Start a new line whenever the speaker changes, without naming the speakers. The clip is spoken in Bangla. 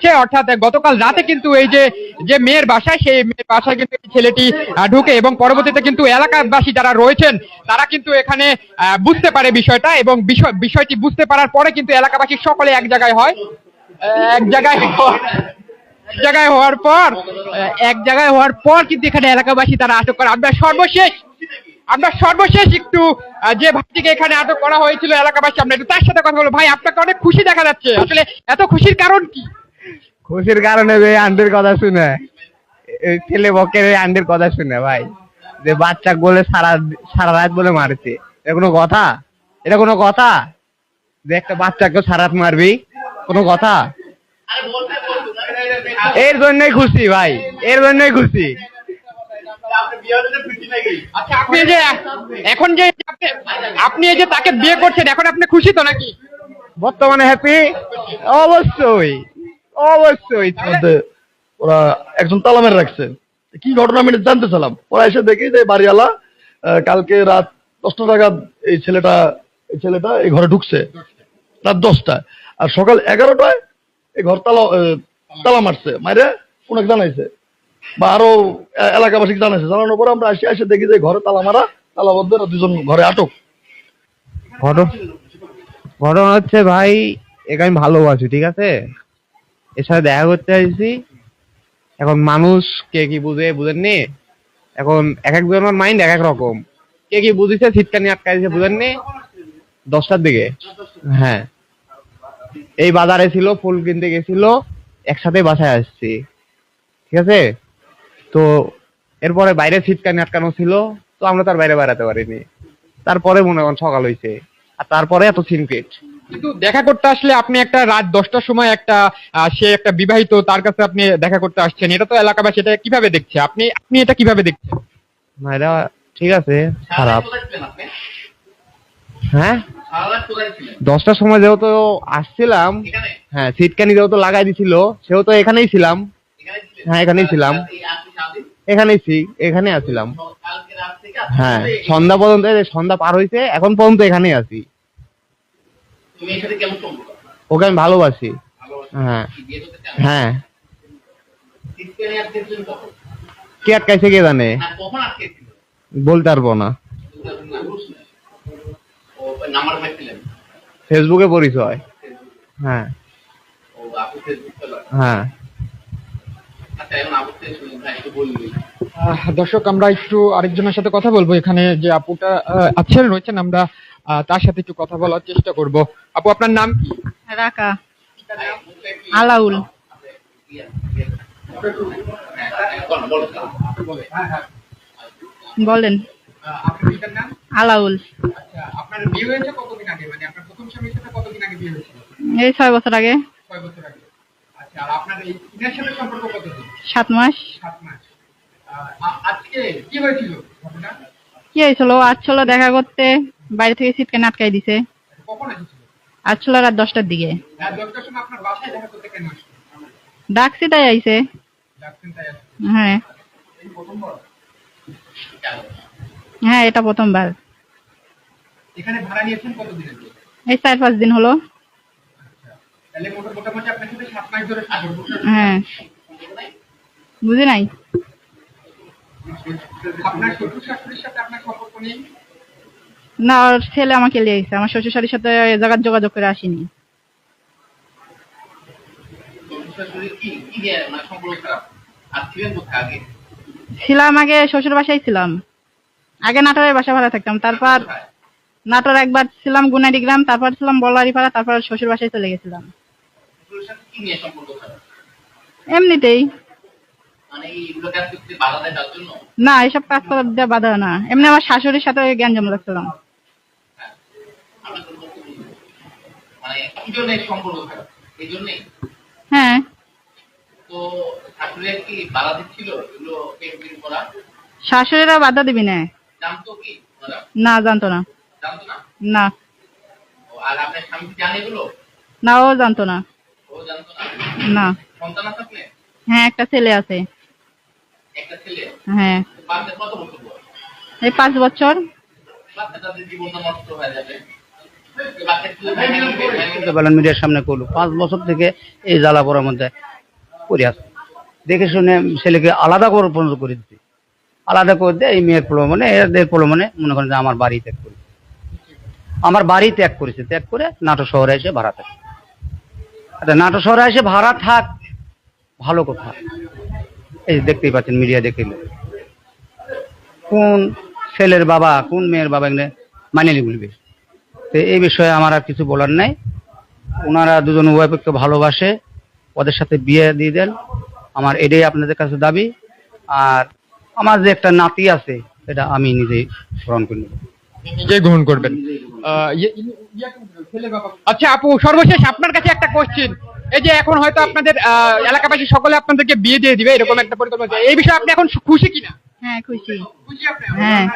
হয়েছে অর্থাৎ গতকাল রাতে কিন্তু এই যে যে মেয়ের বাসায়, সেই মেয়ের বাসায় কিন্তু ছেলেটি ঢুকে এবং পরবর্তীতে কিন্তু এলাকাবাসী যারা রয়েছেন, তারা কিন্তু এখানে বুঝতে পারে বিষয়টা এবং বিষয়, বিষয়টি বুঝতে পারার পরে কিন্তু এলাকাবাসী সকলে এক জায়গায় হয়। এক জায়গায় জায়গায় হওয়ার পর এক জায়গায় হওয়ার পর কিন্তু এখানে এলাকাবাসী তারা আটক করে। আমরা সর্বশেষ আমরা সর্বশেষ একটু যে ভাইটিকে এখানে আটক করা হয়েছিল এলাকাবাসী, আমরা একটু তার সাথে কথা বলব। ভাই, আপনাকে অনেক খুশি দেখা যাচ্ছে। আসলে এত খুশির কারণ কি?
খুশির কারণে এই আন্টির কথা শুনে ছেলে বকের এই আন্টির কথা শুনে ভাই, যে বাচ্চা গোলে সারা সারা রাত বলে মারছে। এটা কোনো কথা? এটা কোনো কথা? যে একটা বাচ্চাকে সারা রাত মারবি? কোনো কথা? এর জন্যই খুশি ভাই, এর জন্যই খুশি।
আপনি যে, এখন যে আপনি এই যে তাকে বিয়ে করছেন, এখন আপনি খুশি তো নাকি?
বর্তমানে হ্যাপি অবশ্যই। অবশ্যই।
মধ্যে ওরা একজন তালামের রাখছে। কি ঘটনা আমি জানতে চালাম ওরা এসে দেখি যে বাড়িওয়ালা কালকে রাত দশটা নাগাদ এই ছেলেটা এই ছেলেটা এই ঘরে ঢুকছে। রাত দশটায় আর সকাল এগারোটায় এই ঘর তালা তালা মারছে। মাইরে ওনাকে জানাইছে। বা আরও এ- এলাকাবাসীকে জানাইছে। জানানোর পরে আমরা আসি এসে দেখি যে ঘরে তালা মারা তালাবদ্ধ দুজন ঘরে আটক।
ঘটনা ঘটনা হচ্ছে ভাই একে আমি ভালোবাসি ঠিক আছে? সাথে দেখা করতে আসছি। এখন মানুষ কে কি বুঝে বুঝেননি? এখন এক একজনের মাইন্ড এক এক রকম। কে কি বুঝেছে শীতকানি আটকাইছে বুঝেননি? দশটার দিকে। হ্যাঁ। এই বাজারে ছিল, ফুল কিনতে গেছিল একসাথে বাসায় আসছি। ঠিক আছে? তো এরপরে বাইরে শীতকানি আটকানো ছিল, তো আমরা তার বাইরে বেড়াতে পারিনি। তারপরে মনে করেন সকাল হয়েছে আর তারপরে এত সিনকেট
কিন্তু দেখা করতে আসলে আপনি একটা রাত দশটার সময় একটা সে একটা বিবাহিত তার কাছে আপনি দেখা করতে আসছেন। এটা তো এলাকাবাসী এটা কীভাবে দেখছে? আপনি আপনি এটা কীভাবে দেখছেন?
না এটা ঠিক আছে খারাপ। হ্যাঁ? দশটার সময় যেহেতু আসছিলাম হ্যাঁ সিটকানি যেহেতু লাগাই দিছিল সেহেতু এখানেই ছিলাম। হ্যাঁ এখানেই ছিলাম। এখানেই ছি- এখানে আসছিলাম হ্যাঁ সন্ধ্যা পর্যন্ত সন্ধ্যা পার হয়েছে এখন পর্যন্ত এখানেই আছি। ওকে আমি ভালোবাসি। হ্যাঁ। হ্যাঁ। কে আটকাইছে কে জানে? বলতে পারব না। ফেসবুকে পরিচয়। হ্যাঁ। হ্যাঁ।
দর্শক আমরা একটু আরেকজনের সাথে কথা বলব। এখানে যে আপুটা আছেন রয়েছেন আমরা তার সাথে একটু কথা বলার চেষ্টা করব। আপু আপনার নাম কি?
রাকা। আলাউল। বলেন। আলাউল।
আপনার বিয়ে হয়েছে কতদিন আগে? মানে আপনার প্রথম স্বামীর সাথে কতদিন আগে বিয়ে হয়েছিল?
এই ছয় বছর আগে।
কয় বছর আগে। আচ্ছা আর আপনার এই ইনার সম্পর্ক কতদিন?
সাত মাস।
সাত মাস। আজকে কি হয়েছিল ঘটনা?
কি হয়েছিল? আসছিল দেখা করতে। বাইরে থেকে সিটকে আটকাই দিছে। আসছিল রাত দশটার দিকে। ডাকছি তাই আইছে। হ্যাঁ। হ্যাঁ এটা প্রথমবার।
এখানে ভাড়া নিয়েছেন কতদিন
এই চার পাঁচ দিন হলো।
সম্পর্ক।
হ্যাঁ। বুঝি নাই?
আপনার শ্বশুর শাশুড়ির সাথে আপনার সম্পর্ক নেই?
না ওর ছেলে আমাকে নিয়ে গেছে। আমার শ্বশুর শাড়ির সাথে জায়গার যোগাযোগ করে আসিনি। ছিলাম আগে শ্বশুর বাসায় ছিলাম। আগে নাটোরের বাসা ভাড়া থাকতাম। তারপর নাটোর একবার ছিলাম গুনারি গ্রাম তারপর ছিলাম বলারি পাড়া তারপর শ্বশুর বাসায় চলে গেছিলাম। এমনিতেই। না এসব কাজ করার বাধা না। এমনি আমার শাশুড়ির সাথে জ্ঞান জমা লাগছিলাম। হ্যাঁ। শাশুড়িরা বাধা দিবি না। না জানতো না। না?
আর আপনার স্বামী জানে এগুলো?
না ও জানতো না।
ও জানতো না?
না।
সন্তান আছে আপনার?
হ্যাঁ একটা ছেলে আছে।
একটা ছেলে?
হ্যাঁ।
বাচ্চা কত বছর
এই পাঁচ বছর।
বাচ্চাটাদের জীবনটা নষ্ট হয়ে যাবে।
পারলেন মিডিয়ার সামনে করল। পাঁচ বছর থেকে এই জ্বালা পড়ার মধ্যে করে আসছে দেখে শুনে ছেলেকে আলাদা করে পর্যন্ত করে দিচ্ছে আলাদা করে দিয়ে এই মেয়ের প্রলোভনে, এদের প্রলোভনে মনে করেন যে আমার বাড়ি ত্যাগ করেছে। আমার বাড়ি ত্যাগ করেছে। ত্যাগ করে নাটোর শহরে এসে ভাড়া থাকে। আচ্ছা নাটোর শহরে এসে ভাড়া থাক, ভালো কথা। এই দেখতেই পাচ্ছেন, মিডিয়া দেখে কোন ছেলের বাবা, কোন মেয়ের বাবা এখানে মানিয়ে বলবে তো এই বিষয়ে আমার আর কিছু বলার নাই। ওনারা দুজন উভয় পক্ষে ভালোবাসে ওদের সাথে বিয়ে দিয়ে দেন। আমার এটাই আপনাদের কাছে দাবি। আর আমার যে একটা নাতি আছে এটা আমি নিজেই স্মরণ করে। নেব
নিজে গ্রহণ করবেন। আহ, ইয়ে- ইয়ে- আচ্ছা আপু সর্বশেষ আপনার কাছে একটা কোশ্চেন এই যে এখন হয়তো আপনাদের এলাকাবাসী সকলে আপনাদেরকে বিয়ে দিয়ে দিবে এরকম একটা পরিকল্পনা এই বিষয়ে আপনি এখন খুশি কিনা?
হ্যাঁ খুশি।
খুশি আপনি
হ্যাঁ।